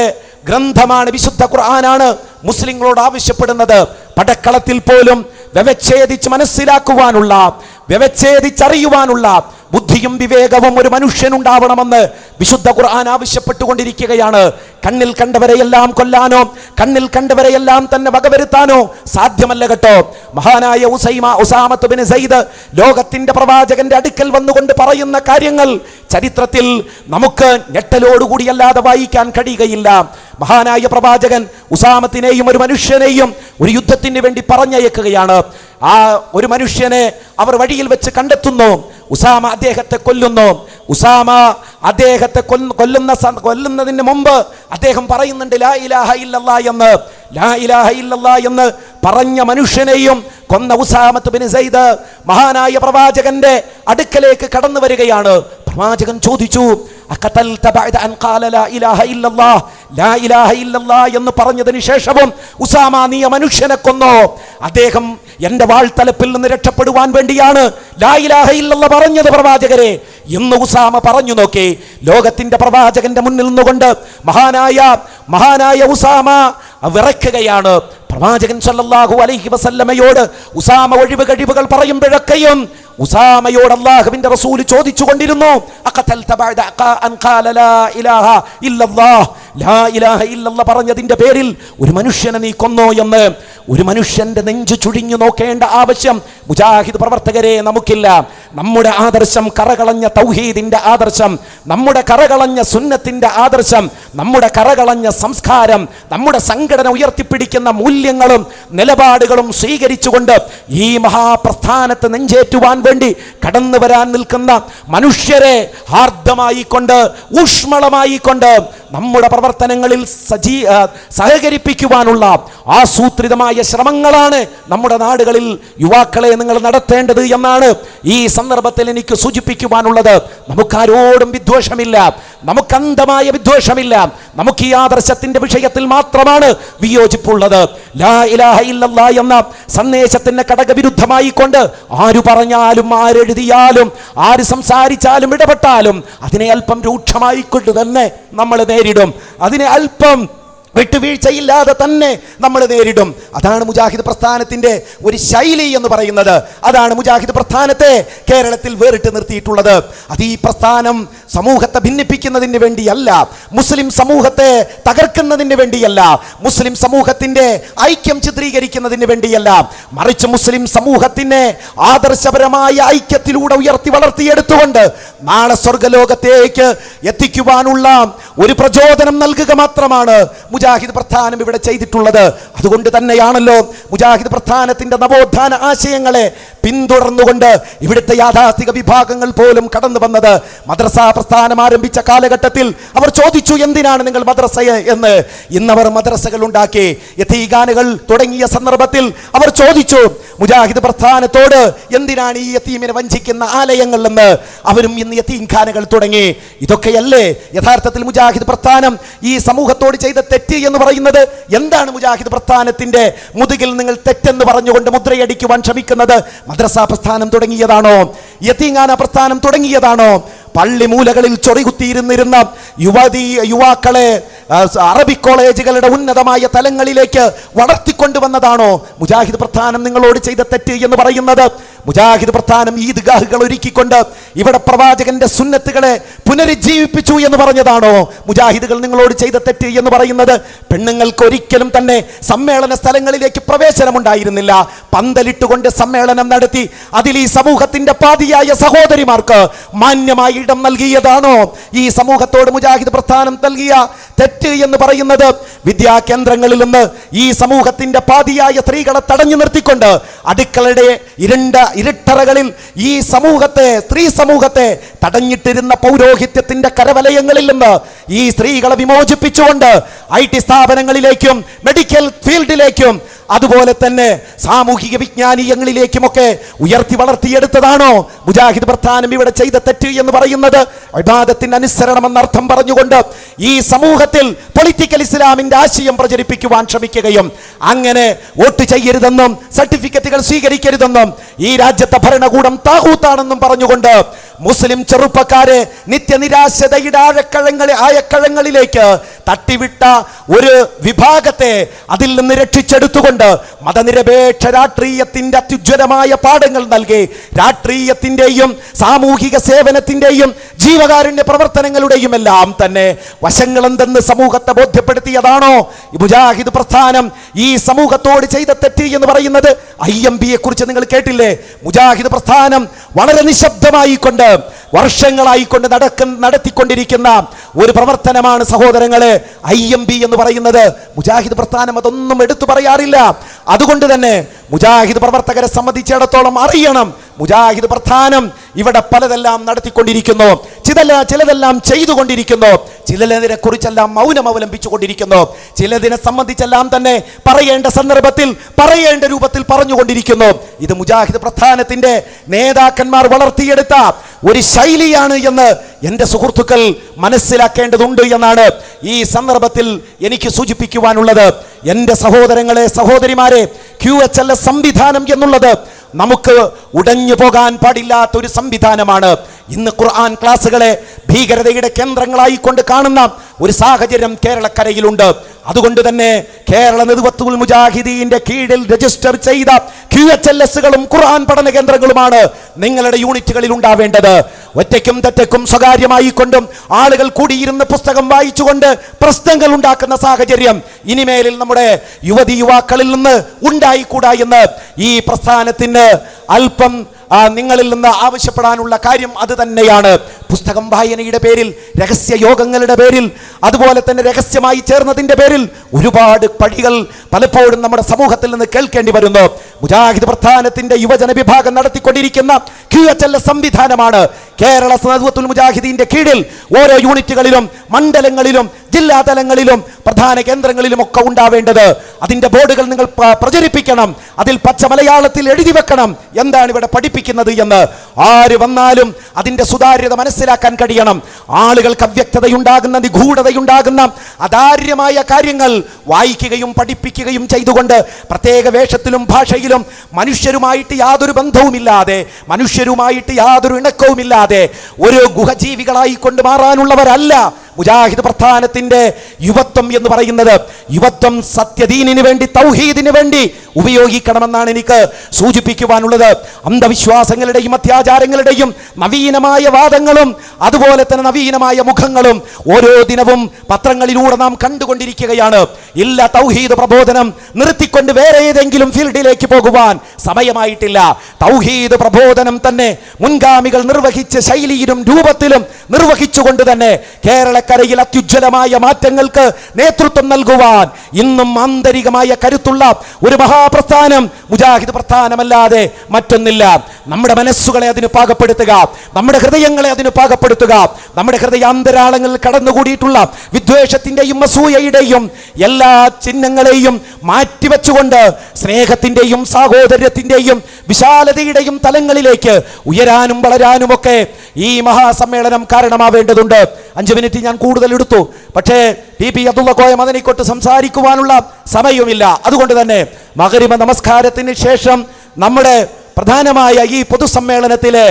ഗ്രന്ഥമാണ് വിശുദ്ധ ഖുർആനാണ് മുസ്ലിങ്ങളോട് ആവശ്യപ്പെടുന്നത് പടക്കളത്തിൽ പോലും വ്യവച്ഛേദിച്ച് മനസ്സിലാക്കുവാനുള്ള വ്യവച്ഛേദിച്ചറിയുവാനുള്ള ബുദ്ധിയും വിവേകവും ഒരു മനുഷ്യനുണ്ടാവണമെന്ന് വിശുദ്ധ ഖുർആൻ ആവശ്യപ്പെട്ടുകൊണ്ടിരിക്കുകയാണ്. കണ്ണിൽ കണ്ടവരെയെല്ലാം കൊല്ലാനോ കണ്ണിൽ കണ്ടവരെയെല്ലാം തന്നെ വകവരുത്താനോ സാധ്യമല്ല കേട്ടോ. മഹാനായ ഉസൈമ ഉസാമത്ത് ബിൻ സയ്യിദ് ലോകത്തിന്റെ പ്രവാചകന്റെ അടുക്കൽ വന്നുകൊണ്ട് പറയുന്ന കാര്യങ്ങൾ ചരിത്രത്തിൽ നമുക്ക് ഞെട്ടലോടുകൂടിയല്ലാതെ വായിക്കാൻ കഴിയുകയില്ല. മഹാനായ പ്രവാചകൻ ഉസാമത്തിനെയും ഒരു മനുഷ്യനെയും ഒരു യുദ്ധത്തിന് വേണ്ടി പറഞ്ഞയക്കുകയാണ്. ആ ഒരു മനുഷ്യനെ അവർ വഴിയിൽ വെച്ച് കണ്ടെത്തുന്നു. ഉസാമ അദ്ദേഹത്തെ കൊല്ലുന്നു. ഉസാമ അദ്ദേഹത്തെ കൊല്ലുന്ന കൊല്ലുന്നതിന് മുമ്പ് അദ്ദേഹം പറയുന്നുണ്ട് ലാ ഇലാഹ ഇല്ലല്ലാ എന്ന്. ലാ ഇലാഹ ഇല്ലല്ലാ എന്ന് പറഞ്ഞ മനുഷ്യനെയും കൊന്ന ഉസാമത്ത് ബിൻ സൈദ് മഹാനായ പ്രവാചകന്റെ അടുക്കലേക്ക് കടന്നു വരികയാണ്. പ്രവാചകൻ ചോദിച്ചു എന്ന് പറഞ്ഞതിന് ശേഷവും ഉസാമ നീ മനുഷ്യനെ കൊന്നോ? അദ്ദേഹം എന്റെ വാൾത്തലപ്പിൽ നിന്ന് രക്ഷപ്പെടുവാൻ വേണ്ടിയാണ്. പറഞ്ഞത് പ്രവാചകരെ. എന്ന് ഉസാമ പറഞ്ഞു നോക്കി ലോകത്തിന്റെ പ്രവാചകന്റെ മുന്നിൽ നിന്നുകൊണ്ട് മഹാനായ മഹാനായ ഉസാമ വിറയ്ക്കുകയാണ്. പ്രവാചകൻ സല്ലല്ലാഹു അലൈഹി വസല്ലമയോട് ഉസാമ ഒഴിവ് കഴിവുകൾ പറയുമ്പോഴൊക്കെയും ഉസാമയോട് അള്ളാഹുവിന്റെ റസൂൽ ചോദിച്ചു കൊണ്ടിരുന്നു പറഞ്ഞതിന്റെ പേരിൽ ഒരു മനുഷ്യനെ നീ കൊന്നോ എന്ന്. ഒരു മനുഷ്യന്റെ നെഞ്ചു ചുഴിഞ്ഞു നോക്കേണ്ട ആവശ്യം മുജാഹിദ് പ്രവർത്തകരെ നമുക്കില്ല. നമ്മുടെ ആദർശം കറകളഞ്ഞ തൗഹീദിന്റെ ആദർശം നമ്മുടെ കറകളഞ്ഞ സുന്നത്തിന്റെ ആദർശം നമ്മുടെ കറകളഞ്ഞ സംസ്കാരം നമ്മുടെ സംഘടന ഉയർത്തിപ്പിടിക്കുന്ന മൂല്യങ്ങളും നിലപാടുകളും സ്വീകരിച്ചുകൊണ്ട് ഈ മഹാപ്രസ്ഥാനത്ത് നെഞ്ചേറ്റുവാൻ വേണ്ടി കടന്നു വരാൻ നിൽക്കുന്ന മനുഷ്യരെ ഹാർദ്ദമായിക്കൊണ്ട് ഊഷ്മളമായിക്കൊണ്ട് നമ്മുടെ പ്രവർത്തനങ്ങളിൽ സജീ സഹകരിപ്പിക്കുവാനുള്ള ആസൂത്രിതമായ ശ്രമങ്ങളാണ് നമ്മുടെ നാടുകളിൽ യുവാക്കളെ നിങ്ങൾ നടത്തേണ്ടത് എന്നാണ് ഈ സന്ദർഭത്തിൽ എനിക്ക് സൂചിപ്പിക്കുവാനുള്ളത്. നമുക്കാരോടും വിദ്വേഷമില്ല. നമുക്ക് അന്ധമായ വിദ്വേഷമില്ല. നമുക്ക് ഈ ആദർശത്തിന്റെ വിഷയത്തിൽ മാത്രമാണ് വിയോജിപ്പുള്ളത്. ലാ ഇലാഹ ഇല്ലല്ലാ എന്ന കൊണ്ട് ആര് പറഞ്ഞാലും ആരെഴുതിയാലും ആര് സംസാരിച്ചാലും ഇടപെട്ടാലും അതിനെ അല്പം രൂക്ഷമായിക്കൊണ്ട് തന്നെ നമ്മൾ നേരിടും. അതിനെ അല്പം വിട്ടുവീഴ്ചയില്ലാതെ തന്നെ നമ്മൾ നേരിടും. അതാണ് മുജാഹിദ് പ്രസ്ഥാനത്തിന്റെ ഒരു ശൈലി എന്ന് പറയുന്നത്. അതാണ് മുജാഹിദ് പ്രസ്ഥാനത്തെ കേരളത്തിൽ വേറിട്ട് നിർത്തിയിട്ടുള്ളത്. അത് ഈ പ്രസ്ഥാനം സമൂഹത്തെ ഭിന്നിപ്പിക്കുന്നതിന് വേണ്ടിയല്ല മുസ്ലിം സമൂഹത്തെ തകർക്കുന്നതിന് വേണ്ടിയല്ല മുസ്ലിം സമൂഹത്തിന്റെ ഐക്യം ചിത്രീകരിക്കുന്നതിന് വേണ്ടിയല്ല മറിച്ച് മുസ്ലിം സമൂഹത്തിനെ ആദർശപരമായ ഐക്യത്തിലൂടെ ഉയർത്തി വളർത്തിയെടുത്തുകൊണ്ട് നാളെ സ്വർഗലോകത്തേക്ക് എത്തിക്കുവാനുള്ള ഒരു പ്രചോദനം നൽകുക മാത്രമാണ് മുജാഹിദ് പ്രസ്ഥാനം ഇവിടെ ചെയ്തിട്ടുള്ളത്. അതുകൊണ്ട് തന്നെയാണല്ലോ മുജാഹിദ് പ്രസ്ഥാനത്തിന്റെ നവോത്ഥാന ആശയങ്ങളെ പിന്തുടർന്നുകൊണ്ട് ഇവിടുത്തെ യാഥാസ്ഥിക വിഭാഗങ്ങൾ പോലും കടന്നു വന്നത്. മദ്രസ പ്രസ്ഥാനം ആരംഭിച്ച കാലഘട്ടത്തിൽ അവർ ചോദിച്ചു എന്തിനാണ് നിങ്ങൾ മദ്രസയെ? എന്ന് ഇന്നവർ മദ്രസകൾ ഉണ്ടാക്കി. യത്തീഗാനുകൾ തുടങ്ങിയ സന്ദർഭത്തിൽ അവർ ചോദിച്ചു മുജാഹിദ് പ്രസ്ഥാനത്തോട് എന്തിനാണ് ഈ യത്തീമിനെ വഞ്ചിക്കുന്ന ആലയങ്ങൾ? അവരും ഇന്ന് യത്തീംഖാനകൾ തുടങ്ങി. ഇതൊക്കെയല്ലേ യഥാർത്ഥത്തിൽ മുജാഹിദ് പ്രസ്ഥാനം ഈ സമൂഹത്തോട് ചെയ്ത തെറ്റ് എന്ന് പറയുന്നത് എന്താണ് മുജാഹിദ് പ്രസ്ഥാനത്തിന്റെ മുതുകിൽ നിങ്ങൾ തെറ്റെന്ന് പറഞ്ഞുകൊണ്ട് മുദ്രയടിക്കുവാൻ ശ്രമിക്കുന്നത്? മദ്രസ പ്രസ്ഥാനം തുടങ്ങിയതാണോ? യത്തീങ്ങാന പ്രസ്ഥാനം തുടങ്ങിയതാണോ? പള്ളി മൂലകളിൽ ചൊറികുത്തിയിരുന്നിരുന്ന യുവതി യുവാക്കളെ അറബി കോളേജുകളുടെ ഉന്നതമായ തലങ്ങളിലേക്ക് വളർത്തിക്കൊണ്ടുവന്നതാണോ മുജാഹിദ് പ്രസ്ഥാനം നിങ്ങളോട് ചെയ്ത തെറ്റ് എന്ന് പറയുന്നത്? മുജാഹിദ് പ്രസ്ഥാനം ഈദ്ഗാഹുകൾ ഒരുക്കിക്കൊണ്ട് ഇവിടെ പ്രവാചകന്റെ സുന്നത്തുകളെ പുനരുജ്ജീവിപ്പിച്ചു എന്ന് പറഞ്ഞതാണോ മുജാഹിദുകൾ നിങ്ങളോട് ചെയ്ത തെറ്റ് എന്ന് പറയുന്നത്? പെണ്ണുങ്ങൾക്ക് ഒരിക്കലും തന്നെ സമ്മേളന സ്ഥലങ്ങളിലേക്ക് പ്രവേശനമുണ്ടായിരുന്നില്ല. പന്തലിട്ടുകൊണ്ട് സമ്മേളനം നടത്തി അതിൽ ഈ സമൂഹത്തിന്റെ പാതിയായ സഹോദരിമാർക്ക് മാന്യമായ ഇടം നൽകിയതാണോ? ഈ സമൂഹത്തോട് മുജാഹിദ് പ്രസ്ഥാനം നൽകിയ തെറ്റ് എന്ന് പറയുന്നത് വിദ്യാകേന്ദ്രങ്ങളിൽ നിന്ന് ഈ സമൂഹത്തിന്റെ പാതിയായ സ്ത്രീകളെ തടഞ്ഞു നിർത്തിക്കൊണ്ട് അടുക്കളയുടെ ഇരുണ്ട ഇരുട്ടറകളിൽ ഈ സമൂഹത്തെ സ്ത്രീ സമൂഹത്തെ തടഞ്ഞിട്ടിരുന്ന പൗരോഹിത്യത്തിന്റെ കരവലയങ്ങളിൽ നിന്ന് ഈ സ്ത്രീകളെ വിമോചിപ്പിച്ചുകൊണ്ട് ഐ ടി സ്ഥാപനങ്ങളിലേക്കും മെഡിക്കൽ ഫീൽഡിലേക്കും അതുപോലെ തന്നെ സാമൂഹിക വിജ്ഞാനീയങ്ങളിലേക്കുമൊക്കെ ഉയർത്തി വളർത്തിയെടുത്തതാണോ മുജാഹിദ് പ്രസ്ഥാനം ഇവിടെ ചെയ്ത തെറ്റ് എന്ന് പറയുന്നത്? വിവാദത്തിന് അനുസരണം അർത്ഥം പറഞ്ഞുകൊണ്ട് ഈ സമൂഹത്തിൽ പൊളിറ്റിക്കൽ ഇസ്ലാമിന്റെ ആശയം പ്രചരിപ്പിക്കുവാൻ ശ്രമിക്കുകയും അങ്ങനെ വോട്ട് ചെയ്യരുതെന്നും സർട്ടിഫിക്കറ്റുകൾ സ്വീകരിക്കരുതെന്നും ഈ രാജ്യത്തെ ഭരണകൂടം താകൂത്താണെന്നും പറഞ്ഞുകൊണ്ട് മുസ്ലിം ചെറുപ്പക്കാരെ നിത്യനിരാശതയുടെ ആഴക്കഴങ്ങളിൽ ആയക്കഴങ്ങളിലേക്ക് തട്ടിവിട്ട ഒരു വിഭാഗത്തെ അതിൽ നിന്ന് രക്ഷിച്ചെടുത്തുകൊണ്ട് മതനിരപേക്ഷ രാഷ്ട്രീയത്തിന്റെ അത്യുജ്വലമായ പാഠങ്ങൾ നൽകി രാഷ്ട്രീയത്തിന്റെയും സാമൂഹിക സേവനത്തിന്റെയും ജീവകാരുണ്യ പ്രവർത്തനങ്ങളുടെയും എല്ലാം തന്നെ വശങ്ങൾ എന്തെന്ന് സമൂഹത്തെ ബോധ്യപ്പെടുത്തിയതാണോ? മുജാഹിദ് പ്രസ്ഥാനം ഈ സമൂഹത്തോട് ചെയ്ത തെറ്റ് എന്ന് പറയുന്നത് ഐ എം ബിയെ കുറിച്ച് നിങ്ങൾ കേട്ടില്ലേ? മുജാഹിദ് പ്രസ്ഥാനം വളരെ നിശബ്ദമായി കൊണ്ട് വർഷങ്ങളായി കൊണ്ട് നടക്ക നടത്തിക്കൊണ്ടിരിക്കുന്ന ഒരു പ്രവർത്തനമാണ് സഹോദരങ്ങളെ ഐ എം ബി എന്ന് പറയുന്നത്. മുജാഹിദ് പ്രസ്ഥാനം അതൊന്നും എടുത്തു പറയാറില്ല. അതുകൊണ്ട് തന്നെ മുജാഹിദ് പ്രവർത്തകരെ സംബന്ധിച്ചിടത്തോളം അറിയണം. മുജാഹിദ് പ്രസ്ഥാനം ഇവിടെ പലതെല്ലാം നടത്തിക്കൊണ്ടിരിക്കുന്നു. ചിലതെല്ലാം ചെയ്തുകൊണ്ടിരിക്കുന്നു. ചിലതിനെ കുറിച്ചെല്ലാം മൗനം അവലംബിച്ചുകൊണ്ടിരിക്കുന്നു. ചിലതിനെ സംബന്ധിച്ചെല്ലാം തന്നെ പറയേണ്ട സന്ദർഭത്തിൽ പറയേണ്ട രൂപത്തിൽ പറഞ്ഞുകൊണ്ടിരിക്കുന്നു. ഇത് മുജാഹിദ് പ്രസ്ഥാനത്തിന്റെ നേതാക്കന്മാർ വളർത്തിയെടുത്ത ഒരു ശൈലിയാണ് എന്ന് എന്റെ സുഹൃത്തുക്കൾ മനസ്സിലാക്കേണ്ടതുണ്ട് എന്നാണ് ഈ സന്ദർഭത്തിൽ എനിക്ക് സൂചിപ്പിക്കുവാനുള്ളത്. എന്റെ സഹോദരങ്ങളെ സഹോദരിമാരെ ക്യു എച്ച് എൽ സംവിധാനം എന്നുള്ളത് നമുക്ക് ഉടഞ്ഞു പോകാൻ പാടില്ലാത്ത ഒരു സംവിധാനമാണ്. ഇന്ന് ഖുർആൻ ക്ലാസ്സുകളെ ഭീകരതയുടെ കേന്ദ്രങ്ങളായി കൊണ്ട് കാണുന്ന ഒരു സാഹചര്യം കേരളക്കരയിലുണ്ട്. അതുകൊണ്ട് തന്നെ കേരള നിർവത്തുൽ മുജാഹിദീന്റെ കീഴിൽ രജിസ്റ്റർ ചെയ്ത ക്യു എച്ച് എൽ എസുകളും ഖുർആൻ പഠന കേന്ദ്രങ്ങളുമാണ് നിങ്ങളുടെ യൂണിറ്റുകളിൽ ഉണ്ടാവേണ്ടത്. ഒറ്റയ്ക്കും തെറ്റയ്ക്കും സ്വകാര്യമായി കൊണ്ടും ആളുകൾ കൂടിയിരുന്ന് പുസ്തകം വായിച്ചുകൊണ്ട് പ്രശ്നങ്ങൾ ഉണ്ടാക്കുന്ന സാഹചര്യം ഇനിമേലിൽ നമ്മുടെ യുവതി യുവാക്കളിൽ നിന്ന് ഉണ്ടായിക്കൂടാ എന്ന് ഈ പ്രസ്ഥാനത്തിന് അല്പം നിങ്ങളിൽ നിന്ന് ആവശ്യപ്പെടാനുള്ള കാര്യം അത് തന്നെയാണ്. പുസ്തകം വായനയുടെ പേരിൽ രഹസ്യ യോഗങ്ങളുടെ പേരിൽ അതുപോലെ തന്നെ രഹസ്യമായി ചേർന്നതിന്റെ പേരിൽ ഒരുപാട് പടികൾ പലപ്പോഴും നമ്മുടെ സമൂഹത്തിൽ നിന്ന് കേൾക്കേണ്ടി വരുന്നു. മുജാഹിദ് പ്രസ്ഥാനത്തിന്റെ യുവജന വിഭാഗം നടത്തിക്കൊണ്ടിരിക്കുന്ന എൽ സംവിധാനമാണ്. കേരള സനദ്വത്തുൽ മുജാഹിദീന്റെ കീഴിൽ ഓരോ യൂണിറ്റുകളിലും മണ്ഡലങ്ങളിലും ജില്ലാ തലങ്ങളിലും പ്രധാന കേന്ദ്രങ്ങളിലും ഒക്കെ ഉണ്ടാവേണ്ടത്. അതിന്റെ ബോർഡുകൾ നിങ്ങൾ പ്രചരിപ്പിക്കണം. അതിൽ പച്ച മലയാളത്തിൽ എഴുതി വെക്കണം. എന്താണ് ഇവിടെ പഠിപ്പിക്കുന്നത് എന്ന്. ആര് വന്നാലും അതിന്റെ സുതാര്യത മനസ്സിലാക്കാൻ കഴിയണം. ആളുകൾക്ക് അവ്യക്തതയുണ്ടാകുന്ന നിഗൂഢതയുണ്ടാകുന്ന അതാര്യമായ കാര്യങ്ങൾ വായിക്കുകയും പഠിപ്പിക്കുകയും ചെയ്തുകൊണ്ട് പ്രത്യേക വേഷത്തിലും ഭാഷയിലും മനുഷ്യരുമായിട്ട് യാതൊരു ബന്ധവുമില്ലാതെ മനുഷ്യരുമായിട്ട് യാതൊരു ഇണക്കവുമില്ലാതെ ഒരു ഗുഹജീവികളായി കൊണ്ട് മാറാനുള്ളവരല്ല. മുജാഹിദ് പ്രസ്ഥാനത്തിന്റെ യുവത്വം എന്ന് പറയുന്നത് യുവത്വം സത്യദീനിന് വേണ്ടി തൗഹീദിന് വേണ്ടി ഉപയോഗിക്കണമെന്നാണ് എനിക്ക് സൂചിപ്പിക്കുവാനുള്ളത് അന്ധവിശ്വാസങ്ങളുടെയും അത്യാചാരങ്ങളുടെയും നവീനമായ വാദങ്ങളും അതുപോലെ തന്നെ നവീനമായ മുഖങ്ങളും ഓരോ ദിനവും പത്രങ്ങളിലൂടെ നാം കണ്ടുകൊണ്ടിരിക്കുകയാണ്. ഇല്ല തൗഹീദ് പ്രബോധനം നിർത്തിക്കൊണ്ട് വേറെ ഏതെങ്കിലും ഫീൽഡിലേക്ക് പോകുവാൻ സമയമായിട്ടില്ല. തൗഹീദ് പ്രബോധനം തന്നെ മുൻഗാമികൾ നിർവഹിച്ച ശൈലിയിലും രൂപത്തിലും നിർവഹിച്ചുകൊണ്ട് തന്നെ കേരളക്കരയിൽ അത്യുജ്വലമായ മാറ്റങ്ങൾക്ക് നേതൃത്വം നൽകുവാൻ ഇന്നും ആന്തരികമായ കരുത്തുള്ള ഒരു മഹാപ്രസ്ഥാനം മുജാഹിദ് പ്രസ്ഥാനമല്ലാതെ മറ്റൊന്നില്ല. നമ്മുടെ മനസ്സുകളെ അതിന് പാകപ്പെടുത്തുക നമ്മുടെ ഹൃദയങ്ങളെ അതിന് പാകപ്പെടുത്തുക നമ്മുടെ ഹൃദയാന്തരാളങ്ങളിൽ കടന്നുകൂടിയിട്ടുള്ള വിദ്വേഷത്തിന്റെയും അസൂയയുടെയും എല്ലാ ചിഹ്നങ്ങളെയും മാറ്റിവെച്ചുകൊണ്ട് സ്നേഹത്തിന്റെയും സാഹോദര്യത്തിന്റെയും വിശാലതയുടെയും തലങ്ങളിലേക്ക് ഉയരാനും വളരാനും ഒക്കെ ഈ മഹാസമ്മേളനം കാരണമാവേണ്ടതുണ്ട്. അഞ്ചു മിനിറ്റ് ഞാൻ കൂടുതൽ എടുത്തു. പക്ഷേ ടി പി അബ്ദുള്ള കോയ മദനിക്കോട്ട് സംസാരിക്കുവാനുള്ള സമയവുമില്ല. അതുകൊണ്ട് തന്നെ മകരിമ നമസ്കാരത്തിന് ശേഷം നമ്മുടെ പ്രധാനമായ ഈ പൊതുസമ്മേളനത്തിലെ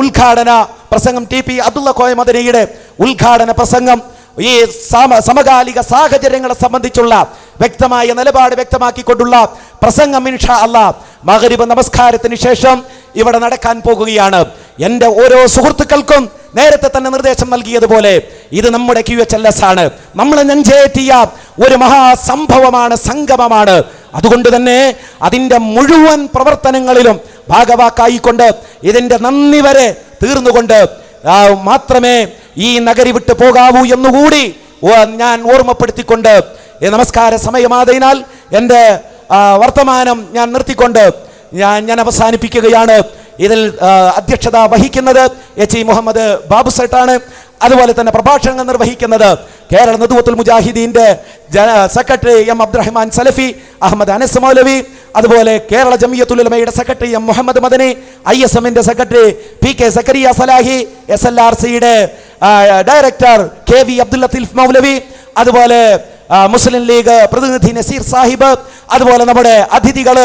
ഉദ്ഘാടന പ്രസംഗം ടി പി അബ്ദുള്ള കോയ മദനിയുടെ ഉദ്ഘാടന പ്രസംഗം ഈ സമ- സമകാലിക സാഹചര്യങ്ങളെ സംബന്ധിച്ചുള്ള വ്യക്തമായ നിലപാട് വ്യക്തമാക്കിക്കൊണ്ടുള്ള പ്രസംഗം ഇൻഷാ അല്ല മകരിബ് നമസ്കാരത്തിന് ശേഷം ഇവിടെ നടക്കാൻ പോകുകയാണ്. എന്റെ ഓരോ സുഹൃത്തുക്കൾക്കും നേരത്തെ തന്നെ നിർദ്ദേശം നൽകിയതുപോലെ ഇത് നമ്മുടെ ക്യു എച്ച് എൽ എസ് ആണ്. നമ്മൾ നെഞ്ചേറ്റിയ ഒരു മഹാസംഭവമാണ് സംഗമമാണ്. അതുകൊണ്ട് തന്നെ അതിന്റെ മുഴുവൻ പ്രവർത്തനങ്ങളിലും ഭാഗവാക്കായിക്കൊണ്ട് ഇതിന്റെ നന്ദി വരെ തീർന്നുകൊണ്ട് മാത്രമേ ഈ നഗരി വിട്ടു പോകാവൂ എന്നുകൂടി ഞാൻ ഓർമ്മപ്പെടുത്തിക്കൊണ്ട് നമസ്കാര സമയമായതിനാൽ എന്റെ വർത്തമാനം ഞാൻ നിർത്തിക്കൊണ്ട് ഞാൻ ഞാൻ അവസാനിപ്പിക്കുകയാണ്. ഇതിൽ അധ്യക്ഷത വഹിക്കുന്നത് എച്ച് ഇ മുഹമ്മദ് ബാബു സെട്ടാണ്. അതുപോലെ തന്നെ പ്രഭാഷണങ്ങൾ നിർവഹിക്കുന്നത് കേരള നദുവത്തുൽ മുജാഹിദീന്റെ ജന സെക്രട്ടറി എം അബ്ദുറഹ്മാൻ സലഫി അഹമ്മദ് അനസ് മൗലവി അതുപോലെ Kerala Jamiyathul ഉലമയുടെ secretary M Muhammad Madani I S എമ്മിന്റെ secretary P K Zakariya Salahi S L R സിയുടെ director K V Abdul Latheef Maulavi അതുപോലെ മുസ്ലിം ലീഗ് പ്രതിനിധി നസീർ സാഹിബ് അതുപോലെ നമ്മുടെ അതിഥികൾ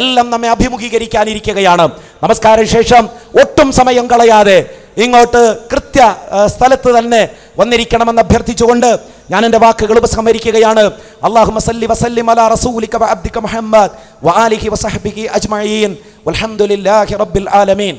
എല്ലാം നമ്മെ അഭിമുഖീകരിക്കാനിരിക്കുകയാണ്. നമസ്കാര ശേഷം ഒട്ടും സമയം കളയാതെ ഇങ്ങോട്ട് കൃത്യ സ്ഥലത്ത് തന്നെ വന്നിരിക്കണമെന്ന് അഭ്യർത്ഥിച്ചുകൊണ്ട് ഞാൻ എന്റെ വാക്കുകൾ ഉപസംഹരിക്കുകയാണ്. അള്ളാഹു മസല്ലി വസല്ലിം അലാ റസൂലിക മുഹമ്മദ് അജ്മഈൻ. വൽഹംദുലില്ലാഹി റബ്ബിൽ ആലമീൻ.